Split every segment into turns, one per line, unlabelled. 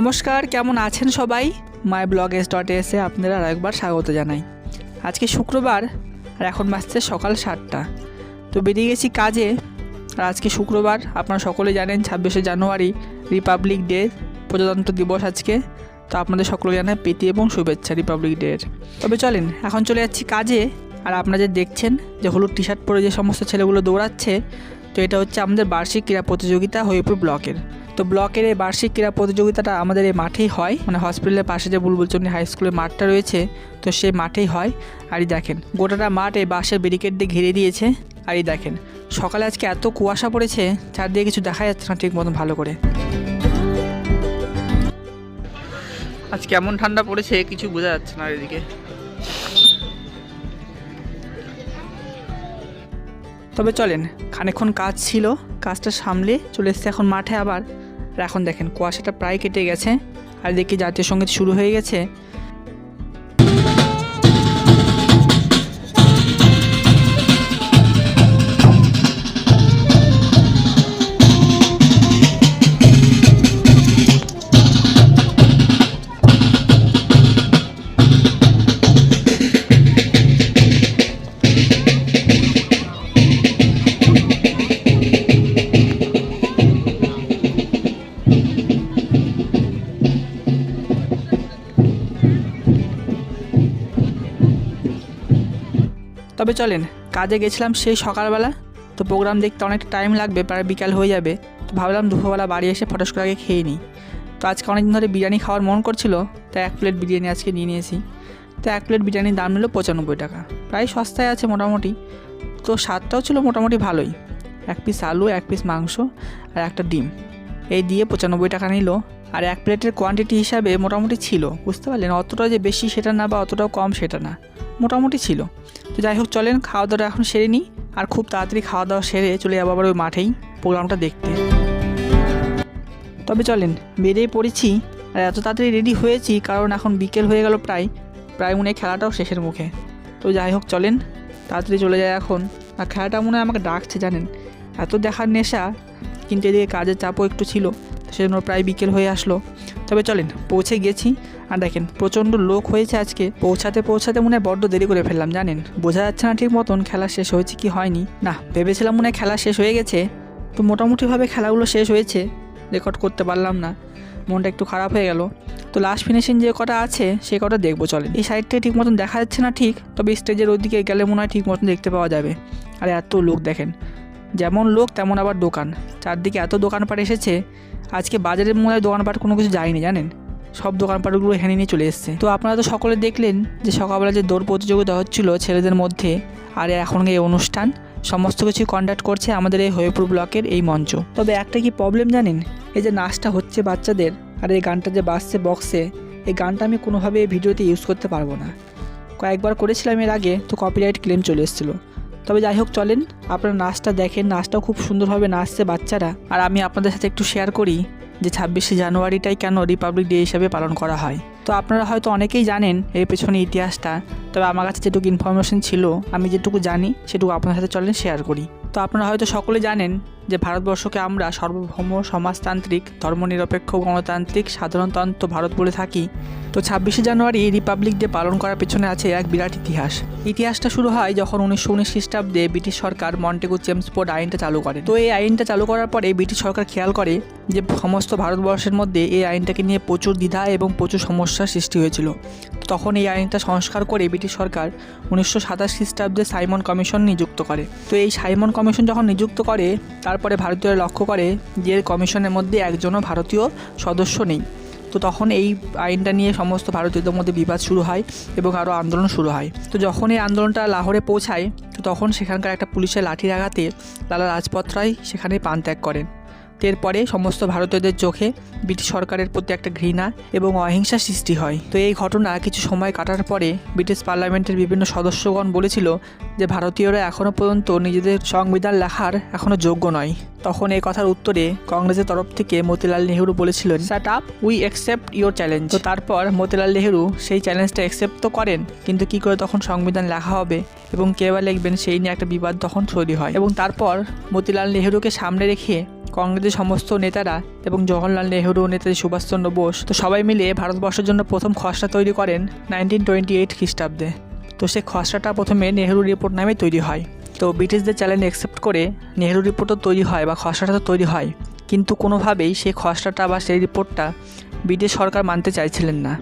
নমস্কার, কেমন আছেন সবাই? মাই ব্লগ এস ডট এসে আপনারা আর একবার স্বাগত জানাই। আজকে শুক্রবার, আর এখন বাজছে সকাল সাতটা। তো বেরিয়ে গেছি কাজে, আর আজকে শুক্রবার, আপনারা সকলে জানেন, ছাব্বিশে জানুয়ারি রিপাবলিক ডে প্রজাতন্ত্র দিবস আজকে। তো আপনাদের সকলে জানাই প্রীতি এবং শুভেচ্ছা রিপাবলিক ডের তবে চলেন, এখন চলে যাচ্ছি কাজে, আর আপনারা যে দেখছেন যে হলুদ টি শার্ট পরে যে সমস্ত ছেলেগুলো দৌড়াচ্ছে তো এটা হচ্ছে আমাদের বার্ষিক ক্রীড়া প্রতিযোগিতা হরিপুর ব্লকের। তো ব্লকের এই বার্ষিক ক্রীড়া প্রতিযোগিতাটা আমাদের এই মাঠেই হয়। মানে হসপিটালের পাশে যে বুলবুলচন্ডী হাই স্কুলের মাঠটা রয়েছে, তো সেই মাঠেই হয়। আর দেখেন, গোটাটা মাঠ এই বাঁশের ব্যারিকেড দিয়ে ঘিরে দিয়েছে। আর দেখেন, সকালে আজকে এত কুয়াশা পড়েছে, চারদিকে কিছু দেখা যাচ্ছে না ঠিক মতন ভালো করে। আজ কেমন ঠান্ডা পড়েছে কিছু বোঝা যাচ্ছে না এদিকে। তবে চলেন, খানিকক্ষণ কাজ ছিল, কাজটা সামলে চলে এসছে এখন মাঠে আবার। এখন দেখেন, কুয়াশাটা প্রায় কেটে গেছে। আর দেখি জাতীয় সংগীত শুরু হয়ে গেছে। চলেন, কাজে গেছিলাম সেই সকালবেলা। তো প্রোগ্রাম দেখতে অনেকটা টাইম লাগবে, প্রায় বিকাল হয়ে যাবে। তো ভাবলাম দুপুরবেলা বাড়ি এসে ফটোস করে আগে খেয়ে নিই। তো আজকে অনেকদিন ধরে বিরিয়ানি খাওয়ার মন করছিল তাই এক প্লেট বিরিয়ানি আজকে নিয়ে নিয়েছি। তো এক প্লেট বিরিয়ানির দাম নিল পঁচানব্বই টাকা। প্রায় সস্তায় আছে মোটামুটি। তো স্বাদটাও ছিল মোটামুটি ভালোই। এক পিস আলু, এক পিস মাংস আর একটা ডিম। এই দিয়ে পঁচানব্বই টাকা নিল। আর এক প্লেটের কোয়ান্টিটি হিসাবে মোটামুটি ছিল, বুঝতে পারলেন? অতটা যে বেশি সেটা না বা অতটাও কম সেটা না। মোটামুটি ছিল। তো যাই হোক, চলেন খাওয়া দাওয়া এখন সেরে নিই আর খুব তাড়াতাড়ি খাওয়া দাওয়া সেরে চলে যাব আবার ওই মাঠেই প্রোগ্রামটা দেখতে। তবে চলেন, বেরিয়ে পড়েছি আর এত তাড়াতাড়ি রেডি হয়েছি কারণ এখন বিকেল হয়ে গেল প্রায় প্রায় মনে খেলাটাও শেষের মুখে। তো যাই হোক, চলেন, তাড়াতাড়ি চলে যায় এখন। আর খেলাটা মনে হয় আমাকে ডাকছে, জানেন? এত দেখার নেশা, কিন্তু এদিকে কাজের চাপও একটু ছিল, সেজন্য প্রায় বিকেল হয়ে আসলো। তবে চলেন, পৌঁছে গেছি। আর দেখেন, প্রচণ্ড লোক হয়েছে আজকে। পৌঁছাতে পৌঁছাতে মনে হয় বড্ড দেরি করে ফেললাম, জানেন? বোঝা যাচ্ছে না ঠিক মতন খেলা শেষ হয়েছে কি হয়নি। না, ভেবেছিলাম মনে হয় খেলা শেষ হয়ে গেছে। তো মোটামুটিভাবে খেলাগুলো শেষ হয়েছে। রেকর্ড করতে পারলাম না। মনটা একটু খারাপ হয়ে গেল। তো লাস্ট ফিনিশিং যে কটা আছে, সে কটা দেখব, চলেন। এই সাইডটা ঠিক মতন দেখা যাচ্ছে না ঠিক, তবে স্টেজের ওদিকে গেলে মনে হয় ঠিক মতন দেখতে পাওয়া যাবে। আর এত লোক, দেখেন। যেমন লোক, তেমন আবার দোকান। চারদিকে এত দোকানপাট এসেছে আজকে বাজারের হয় দোকানপাট কোনো কিছু যায়নি, জানেন? সব দোকানপাটগুলো হেনে নিয়ে চলে এসছে। তো আপনারা তো সকলে দেখলেন যে সকালবেলা যে দৌড় প্রতিযোগিতা হচ্ছিল ছেলেদের মধ্যে আর এখন এই অনুষ্ঠান, সমস্ত কিছু কন্ডাক্ট করছে আমাদের এই হয়েপুর ব্লকের এই মঞ্চ। তবে একটা কি প্রবলেম জানেন? এই যে নাচটা হচ্ছে বাচ্চাদের আর এই গানটা যে বাজছে বক্সে এই গানটা আমি কোনোভাবে ভিডিওতে ইউজ করতে পারব না। কয়েকবার করেছিলাম এর আগে, তো কপিরাইট ক্লেম চলে এসেছিল। তবে যাই হোক, চলেন। আপনারা নাচটা দেখেন, নাচটাও খুব সুন্দরভাবে নাচছে বাচ্চারা। আর আমি আপনাদের সাথে একটু শেয়ার করি যে ছাব্বিশে জানুয়ারিটাই কেন রিপাবলিক ডে হিসাবে পালন করা হয়। তো আপনারা হয়তো অনেকেই জানেন এর পেছনে ইতিহাসটা, তবে আমার কাছে যেটুকু ইনফরমেশন ছিল, আমি যেটুকু জানি, সেটুকু আপনার সাথে চলেন শেয়ার করি। তো আপনারা হয়তো সকলে জানেন যে ভারতবর্ষকে আমরা সার্বভৌম সমাজতান্ত্রিক, ধর্মনিরপেক্ষ গণতান্ত্রিক, সাধারণতন্ত্র ভারত বলে থাকি। তো ছাব্বিশে জানুয়ারি রিপাবলিক ডে পালন করার পেছনে আছে এক বিরাট ইতিহাস। ইতিহাসটা শুরু হয় যখন উনিশশো উনিশ খ্রিস্টাব্দে ব্রিটিশ সরকার মন্টেগু চেমসপোর্ট আইনটা চালু করে। তো এই আইনটা চালু করার পরে ব্রিটিশ সরকার খেয়াল করে যে সমস্ত ভারতবর্ষের মধ্যে এই আইনটাকে নিয়ে প্রচুর দ্বিধা এবং প্রচুর সমস্যার সৃষ্টি হয়েছিল। তখন এই আইনটা সংস্কার করে ব্রিটিশ সরকার উনিশশো সাতাশ খ্রিস্টাব্দে সাইমন কমিশন নিযুক্ত করে। তো এই সাইমন কমিশন যখন নিযুক্ত করে তারপরে ভারতীয়রা লক্ষ্য করে যে কমিশনের মধ্যে একজনও ভারতীয় সদস্য নেই। তো তখন এই আইনটা নিয়ে সমস্ত ভারতীয়দের মধ্যে বিবাদ শুরু হয় এবং আরও আন্দোলন শুরু হয়। তো যখন এই আন্দোলনটা লাহোরে পৌঁছায়, তো তখন সেখানকার একটা পুলিশের লাঠি আঘাতে লালা রাজপথ রায় সেখানে প্রাণ ত্যাগ করেন। এরপরে সমস্ত ভারতীয়দের চোখে ব্রিটিশ সরকারের প্রতি একটা ঘৃণা এবং অহিংসা সৃষ্টি হয়। তো এই ঘটনা কিছু সময় কাটার পরে ব্রিটিশ পার্লামেন্টের বিভিন্ন সদস্যগণ বলেছিল যে, ভারতীয়রা এখনও পর্যন্ত নিজেদের সংবিধান লেখার এখনও যোগ্য নয়। তখন এই কথার উত্তরে কংগ্রেসের তরফ থেকে মতিলাল নেহরু বলেছিলেন sat up we accept your challenge তো তারপর মতিলাল নেহরু সেই চ্যালেঞ্জটা অ্যাকসেপ্ট তো করেন, কিন্তু কি করে তখন সংবিধান লেখা হবে এবং কে বা লিখবেন সেই নিয়ে একটা বিবাদ তখন তৈরি হয়। এবং তারপর মতিলাল নেহরুকে সামনে রেখে কংগ্রেসের সমস্ত নেতারা এবং জওহরলাল নেহরু, নেতাজি সুভাষচন্দ্র বোস, তো সবাই মিলে ভারতবর্ষের জন্য প্রথম খসড়া তৈরি করেন নাইনটিন টোয়েন্টি এইট খ্রিস্টাব্দে। তো সেই খসড়াটা প্রথমে নেহরু রিপোর্ট নামে তৈরি হয়। তো ব্রিটিশদের চ্যালেঞ্জ অ্যাকসেপ্ট করে নেহরু রিপোর্টও তৈরি হয় বা খসড়াটা তো তৈরি হয়। কিন্তু কোনোভাবেই সেই খসড়াটা বা সেই রিপোর্টটা ব্রিটিশ সরকার মানতে চাইছিলেন না।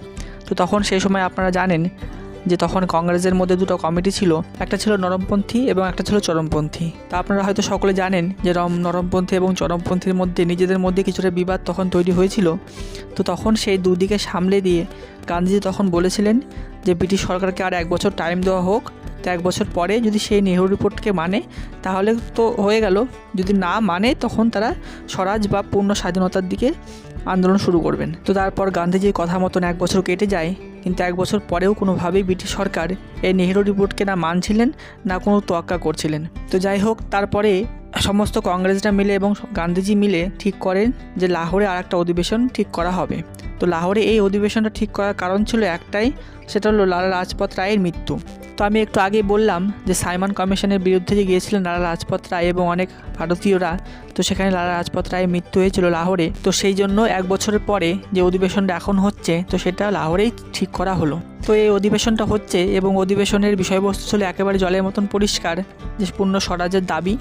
তো তখন সেই সময় আপনারা জানেন যে তখন কংগ্রেসের মধ্যে দুটো কমিটি ছিল, একটা ছিল নরমপন্থী এবং একটা ছিল চরমপন্থী। তা আপনারা হয়তো সকলে জানেন যে রম, নরমপন্থী এবং চরমপন্থীর মধ্যে, নিজেদের মধ্যে কিছুটা বিবাদ তখন তৈরি হয়েছিল। তো তখন সেই দুদিকে সামলে দিয়ে গান্ধীজি তখন বলেছিলেন যে ব্রিটিশ সরকারকে আর এক বছর টাইম দেওয়া হোক তো এক বছর পরে যদি সেই নেহরু রিপোর্টকে মানে তাহলে তো হয়ে গেল। যদি না মানে তখন তারা স্বরাজ বা পূর্ণ স্বাধীনতার দিকে আন্দোলন শুরু করবেন। তো তারপর গান্ধীজির কথা মতন এক বছর কেটে যায়, কিন্তু এক বছর পরেও কোনোভাবেই ব্রিটিশ সরকার এই নেহেরু রিপোর্টকে না মানছিলেন, না কোনো তোয়াক্কা করছিলেন। তো যাই হোক, তারপরে সমস্ত কংগ্রেসরা মিলে এবং গান্ধীজি মিলে ঠিক করেন যে লাহোরে আর একটা অধিবেশন ঠিক করা হবে। তো লাহোরে এই অধিবেশনটা ঠিক করার কারণ ছিল একটাই, সেটা হলো লালা রাজপথ রায়ের মৃত্যু। তো আমি একটু আগেই বললাম যে সাইমন কমিশনের বিরুদ্ধে যে গিয়েছিলেন লালা রাজপথ রায় এবং অনেক ভারতীয়রা, তো সেখানে লালা রাজপথ রায়ের মৃত্যু হয়েছিল লাহোরে। তো সেই জন্য এক বছরের পরে যে অধিবেশনটা এখন হচ্ছে, তো সেটা লাহোরেই ঠিক করা হলো। তো এই অধিবেশনটা হচ্ছে এবং অধিবেশনের বিষয়বস্তু ছিল একেবারে জলের মতন পরিষ্কার, যে পূর্ণ স্বরাজের দাবি।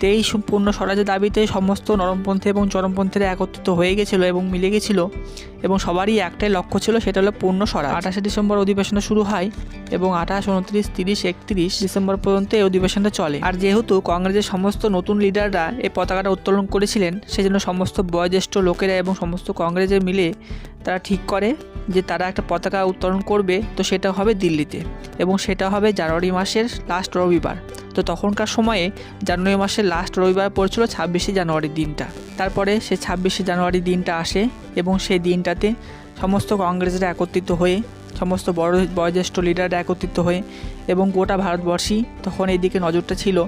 তো এই সু- পূর্ণ স্বরাজের দাবিতে সমস্ত নরমপন্থী এবং চরমপন্থীরা একত্রিত হয়ে গেছিল এবং মিলে গেছিল এবং সবারই একটাই লক্ষ্য ছিল, সেটা হলো পূর্ণ স্বরাজ। আঠাশে ডিসেম্বর অধিবেশনটা শুরু হয় এবং আঠাশ, উনত্রিশ, তিরিশ, একত্রিশ ডিসেম্বর পর্যন্ত এই অধিবেশনটা চলে। আর যেহেতু কংগ্রেসের সমস্ত নতুন লিডাররা এই পতাকাটা উত্তোলন করেছিলেন, সেজন্য সমস্ত বয়োজ্যেষ্ঠ লোকেরা এবং সমস্ত কংগ্রেসের মিলে তারা ঠিক করে যে তারা একটা পতাকা উত্তোলন করবে, তো সেটা হবে দিল্লিতে এবং সেটা হবে জানুয়ারি মাসের লাস্ট রবিবার। তো তখনকার সময়ে জানুয়ারি মাসের লাস্ট রবিবার পড়ছিল ছাব্বিশে জানুয়ারির দিনটা। তারপরে সে ছাব্বিশে জানুয়ারি দিনটা আসে এবং সেই দিনটাতে সমস্ত কংগ্রেসরা একত্রিত হয়ে, সমস্ত বড় বয়োজ্যেষ্ঠ লিডাররা একত্রিত হয়ে এবং গোটা ভারতবর্ষই তখন এই দিকে নজরটা ছিল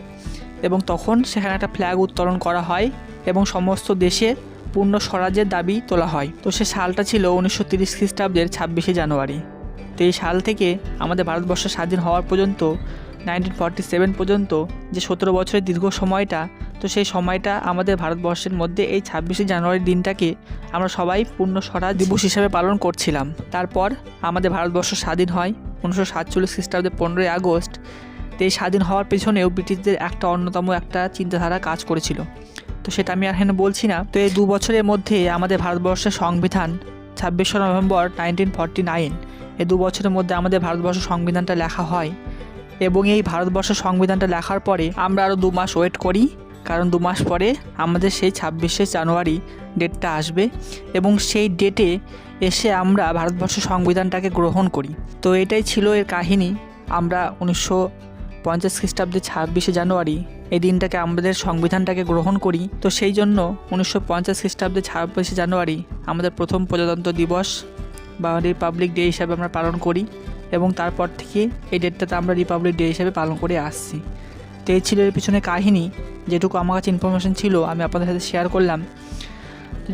এবং তখন সেখানে একটা ফ্ল্যাগ উত্তোলন করা হয় এবং সমস্ত দেশে পূর্ণ স্বরাজ্যের দাবি তোলা হয়। তো সে সালটা ছিল উনিশশো তিরিশ খ্রিস্টাব্দের ছাব্বিশে জানুয়ারি। তো এই সাল থেকে আমাদের ভারতবর্ষ স্বাধীন হওয়ার পর্যন্ত নাইনটিন ফর্টি সেভেন পর্যন্ত যে সতেরো বছরের দীর্ঘ সময়টা, তো সেই সময়টা আমাদের ভারতবর্ষের মধ্যে এই ছাব্বিশে জানুয়ারির দিনটাকে আমরা সবাই পূর্ণ স্বরাজ দিবস হিসাবে পালন করছিলাম। তারপর আমাদের ভারতবর্ষ স্বাধীন হয় উনিশশো সাতচল্লিশ খ্রিস্টাব্দের পনেরোই আগস্ট। তো এই স্বাধীন হওয়ার পেছনেও ব্রিটিশদের একটা অন্যতম একটা চিন্তাধারা কাজ করেছিল। তো সেটা আমি আর এখানে বলছি না। তো এই দু বছরের মধ্যে আমাদের ভারতবর্ষের সংবিধান, ছাব্বিশে নভেম্বর নাইনটিন ফর্টি নাইন এই দু বছরের মধ্যে আমাদের ভারতবর্ষ সংবিধানটা লেখা হয়। এবং এই ভারতবর্ষের সংবিধানটা লেখার পরে আমরা আরও দু মাস ওয়েট করি, কারণ দু মাস পরে আমাদের সেই ছাব্বিশে জানুয়ারি ডেটটা আসবে। এবং সেই ডেটে এসে আমরা ভারতবর্ষ সংবিধানটাকে গ্রহণ করি। তো এটাই ছিল এর কাহিনী। আমরা উনিশশো পঞ্চাশ খ্রিস্টাব্দে ছাব্বিশে জানুয়ারি, এই দিনটাকে আমাদের সংবিধানটাকে গ্রহণ করি। তো সেই জন্য উনিশশো পঞ্চাশ খ্রিস্টাব্দে ছাব্বিশে জানুয়ারি আমাদের প্রথম প্রজাতন্ত্র দিবস বা রিপাবলিক ডে হিসাবে আমরা পালন করি এবং তারপর থেকে এই ডেটটাতে আমরা রিপাবলিক ডে হিসাবে পালন করে আসছি। তো এই ছিল এর পিছনে কাহিনী, যেটুকু আমার কাছে ইনফরমেশন ছিল, আমি আপনাদের সাথে শেয়ার করলাম।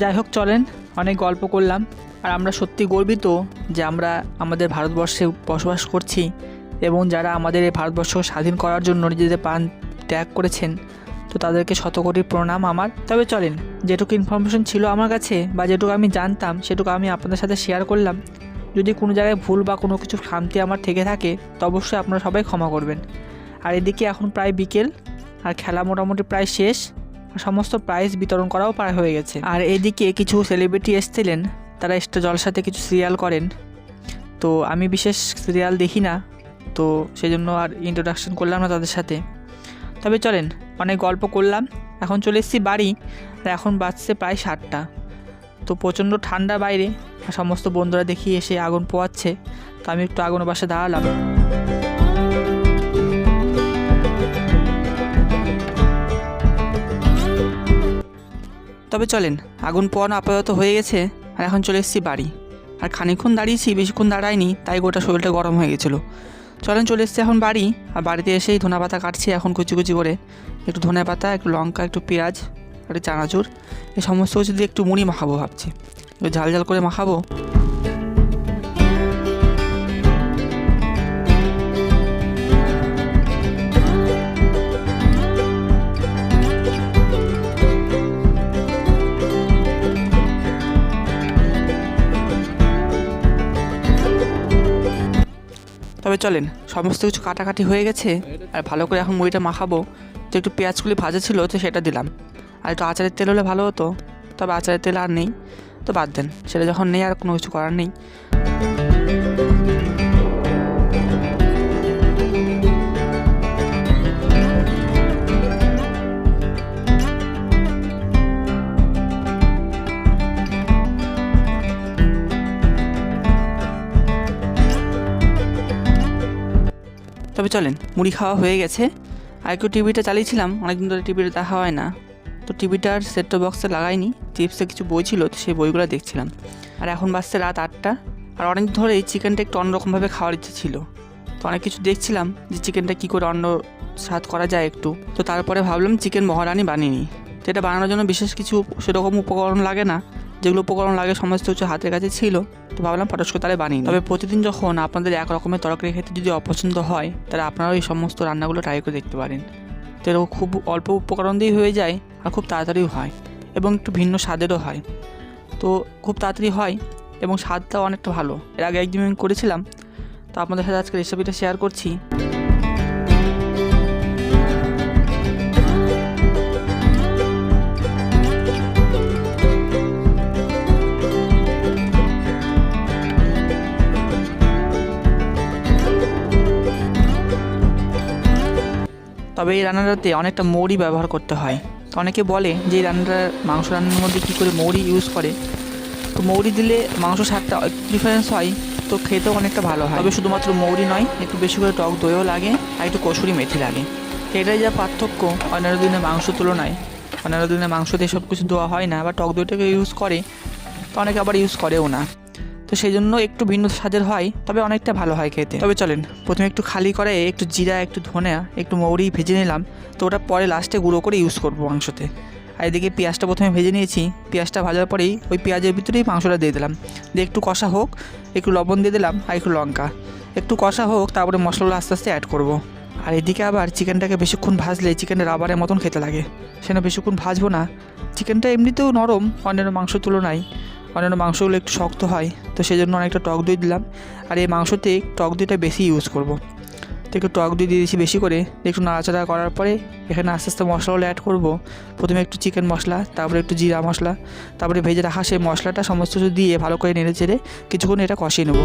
যাই হোক, চলেন, অনেক গল্প করলাম। আর আমরা সত্যি গর্বিত যে আমরা আমাদের ভারতবর্ষে বসবাস করছি। এবং যারা আমাদের এই ভারতবর্ষ স্বাধীন করার জন্য নিজেদের প্রাণ ত্যাগ করেছেন, তো তাদেরকে শতকোটি প্রণাম আমার। তবে চলেন, যেটুকু ইনফরমেশন ছিল আমার কাছে বা যেটুকু আমি জানতাম, সেটুকু আমি আপনাদের সাথে শেয়ার করলাম। যদি কোনো জায়গায় ভুল বা কোনো কিছু খামতি আমার থেকে থাকে, তো অবশ্যই আপনারা সবাই ক্ষমা করবেন। আর এদিকে এখন প্রায় বিকেল, আর খেলা মোটামুটি প্রায় শেষ সমস্ত প্রাইজ বিতরণ করাও প্রায় হয়ে গেছে। আর এদিকে কিছু সেলিব্রিটি এসছিলেন, তারা স্টার জলসাতে কিছু সিরিয়াল করেন। তো আমি বিশেষ সিরিয়াল দেখি না তো সেই জন্য আর ইন্ট্রোডাকশন করলাম না তাদের সাথে। তবে চলেন, অনেক গল্প করলাম। এখন চলে এসেছি বাড়ি। আর এখন বাজছে প্রায় সাতটা। তো প্রচণ্ড ঠান্ডা বাইরে। সমস্ত বন্ধুরা দেখি এসে আগুন পোয়াচ্ছে। তো আমি একটু আগুনের পাশে দাঁড়ালাম। তবে চলেন, আগুন পোয়ানো আপাতত হয়ে গেছে। আর এখন চলে এসেছি বাড়ি। আর খানিকক্ষণ দাঁড়িয়েছি, বেশিক্ষণ দাঁড়ায়নি তাই গোটা শরীরটা গরম হয়ে গেছিল। চলেন চলে এসছে এখন বাড়ি। আর বাড়িতে এসেই ধনে পাতা কাটছি এখন কুচি কুচি করে। একটু ধনে পাতা, একটু লঙ্কা, একটু পেঁয়াজ, একটু চানাচুর। এই সমস্ত কিছু দিয়ে একটু মুড়ি মাখাবো ভাবছি। ঝাল ঝাল করে মাখাবো। তবে চলেন, সমস্ত কিছু কাটাকাটি হয়ে গেছে, আর ভালো করে এখন মুড়িটা মাখাবো। তো একটু পেঁয়াজগুলি ভাজা ছিল, তো সেটা দিলাম। আর একটু আচারের তেল হলে ভালো হতো, তবে আচারের তেল আর নেই, তো বাদ দেন। সেটা যখন নেই আর কোনো কিছু করার নেই। তবে চলেন, মুড়ি খাওয়া হয়ে গেছে। আর একটু টিভিটা চালিয়েছিলাম, অনেকদিন ধরে টিভিটা দেখা হয় না। তো টিভিটার সেট বক্সে লাগাইনি চিপসে কিছু বই ছিল, তো সেই বইগুলো দেখছিলাম। আর এখন বাজছে রাত আটটা, আর অনেক ধরেই চিকেনটা একটু অন্যরকমভাবে খাওয়ার ইচ্ছে ছিল। তো অনেক কিছু দেখছিলাম যে চিকেনটা কী করে অন্য স্বাদ করা যায় একটু। তো তারপরে ভাবলাম চিকেন মহারানি বানিয়ে নিই। এটা বানানোর জন্য বিশেষ কিছু সেরকম উপকরণ লাগে না। যেগুলো উপকরণ লাগে, সমস্ত কিছু হাতের কাছে ছিল, তো ভাবলাম পটাশ করে তাহলে বানিয়ে তবে প্রতিদিন যখন আপনাদের এক রকমের তরকারি খেতে যদি অপছন্দ হয়, তাহলে আপনারাও এই সমস্ত রান্নাগুলো ট্রাই করে দেখতে পারেন। তো এরকম খুব অল্প উপকরণ দিয়েই হয়ে যায় আর খুব তাড়াতাড়িও হয় এবং একটু ভিন্ন স্বাদেরও হয়। তো খুব তাড়াতাড়ি হয় এবং স্বাদটাও অনেকটা ভালো। এর আগে একদিন আমি করেছিলাম, তো আপনাদের সাথে আজকে রেসিপিটা শেয়ার করছি। তবে এই রান্নাটাতে অনেকটা মৌরি ব্যবহার করতে হয়। তো অনেকে বলে যে এই রান্নাটা মাংস রান্নার মধ্যে কী করে মৌরি ইউজ করে? তো মৌরি দিলে মাংস স্বাদটা ডিফারেন্স হয়, তো খেতেও অনেকটা ভালো হয়। তবে শুধুমাত্র মৌরি নয়, একটু বেশি করে টক দইও লাগে আর একটু কসুরি মেথি লাগে। তো এটাই যা পার্থক্য অন্যান্য দিনের মাংস তুলনায়। অন্যান্য দিনের মাংসতে সব কিছু দেওয়া হয় না বা টক দইটাকে ইউজ করে, তো অনেকে আবার ইউজ করেও না। তো সেই জন্য একটু ভিন্ন স্বাদের হয়, তবে অনেকটা ভালো হয় খেতে। তবে চলেন, প্রথমে একটু খালি করে একটু জিরা, একটু ধনে একটু মৌরি ভেজে নিলাম। তো ওটা পরে লাস্টে গুঁড়ো করে ইউজ করব মাংসতে। আর এদিকে পেঁয়াজটা প্রথমে ভেজে নিয়েছি। পেঁয়াজটা ভাজার পরেই ওই পেঁয়াজের ভিতরেই মাংসটা দিয়ে দিলাম। দিয়ে একটু কষা হোক, একটু লবণ দিয়ে দিলাম আর একটু লঙ্কা। একটু কষা হোক, তারপরে মশলাগুলো আস্তে আস্তে অ্যাড করব। আর এদিকে আবার চিকেনটাকে বেশিক্ষণ ভাজলে চিকেনটা রাবারের মতন খেতে লাগে। সেটা বেশিক্ষণ ভাজবো না। চিকেনটা এমনিতেও নরম, অন্যান্য মাংসর তুলনায়। অন্যান্য মাংসগুলো একটু শক্ত হয়, তো সেই জন্য অনেকটা টক দই দিলাম। আর এই মাংসতে টক দইটা বেশি ইউজ করব। তো একটু টক দই দিয়ে দিয়েছি বেশি করে একটু নাড়াচাড়া করার পরে এখানে আস্তে আস্তে মশলাগুলো অ্যাড করব। প্রথমে একটু চিকেন মশলা, তারপরে একটু জিরা মশলা, তারপরে ভেজে রাখা সেই মশলাটা সমস্ত কিছু দিয়ে ভালো করে নেড়ে চেড়ে কিছুক্ষণ এটা কষিয়ে নেব।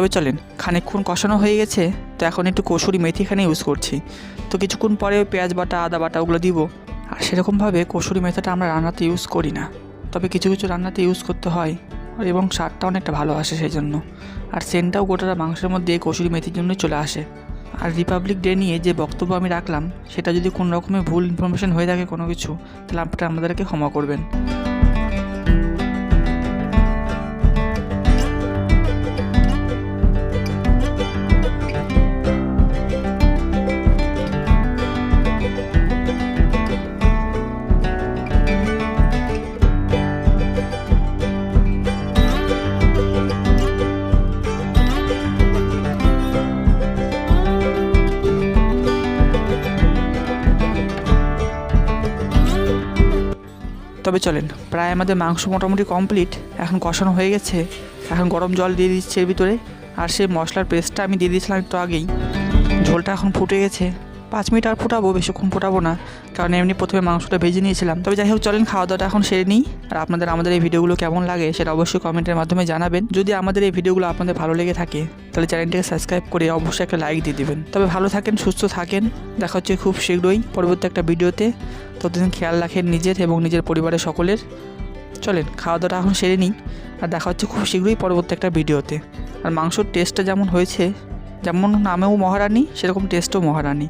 তবে চলেন খানিকক্ষণ কষানো হয়ে গেছে, তো এখন একটু কসুরি মেথি এখানে ইউজ করছি। তো কিছুক্ষণ পরে পেঁয়াজ বাটা, আদা বাটা ওগুলো দিব। আর সেরকমভাবে কসুরি মেথাটা আমরা রান্নাতে ইউজ করি না। তবে কিছু কিছু রান্নাতে ইউজ করতে হয়, এবং স্বাদটা অনেকটা ভালো আসে সেই জন্য আর সেন্টটাও গোটা মাংসের মধ্যে কসুরি মেথির জন্যই চলে আসে। আর রিপাবলিক ডে নিয়ে যে বক্তব্য আমি রাখলাম, সেটা যদি কোনো রকমের ভুল ইনফরমেশন হয়ে থাকে কোনো কিছু, তাহলে আপনারা আমাদেরকে ক্ষমা করবেন। তবে চলেন, প্রায় আমাদের মাংস মোটামুটি কমপ্লিট এখন কষানো হয়ে গেছে। এখন গরম জল দিয়ে দিচ্ছি এর ভিতরে। আর সেই মশলার পেস্টটা আমি দিয়ে দিয়েছিলাম একটু আগেই। ঝোলটা এখন ফুটে গেছে। পাঁচ মিনিট আর ফুটাবো, বেশিক্ষণ ফুটাবো না। কারণ এমনি প্রথমে মাংসটা ভেজে নিয়েছিলাম। তবে যাই হোক, চলেন খাওয়া দাওয়াটা এখন সেরে নিই। আর আপনাদের, আমাদের এই ভিডিওগুলো কেমন লাগে সেটা অবশ্যই কমেন্টের মাধ্যমে জানাবেন। যদি আমাদের এই ভিডিওগুলো আপনাদের ভালো লেগে থাকে, তাহলে চ্যানেলটিকে সাবস্ক্রাইব করে অবশ্যই একটা লাইক দিয়ে দিবেন। তবে ভালো থাকেন, সুস্থ থাকেন। দেখা হচ্ছে খুব শীঘ্রই পরবর্তী একটা ভিডিওতে। ততদিন খেয়াল রাখেন নিজের এবং নিজের পরিবারের সকলের। চলেন খাওয়া দাওয়াটা এখন সেরে নিই। আর দেখা হচ্ছে খুব শীঘ্রই পরবর্তী একটা ভিডিওতে। আর মাংসর টেস্টটা যেমন হয়েছে যেমন নামেও মহারানী সেরকম টেস্টও মহারানী।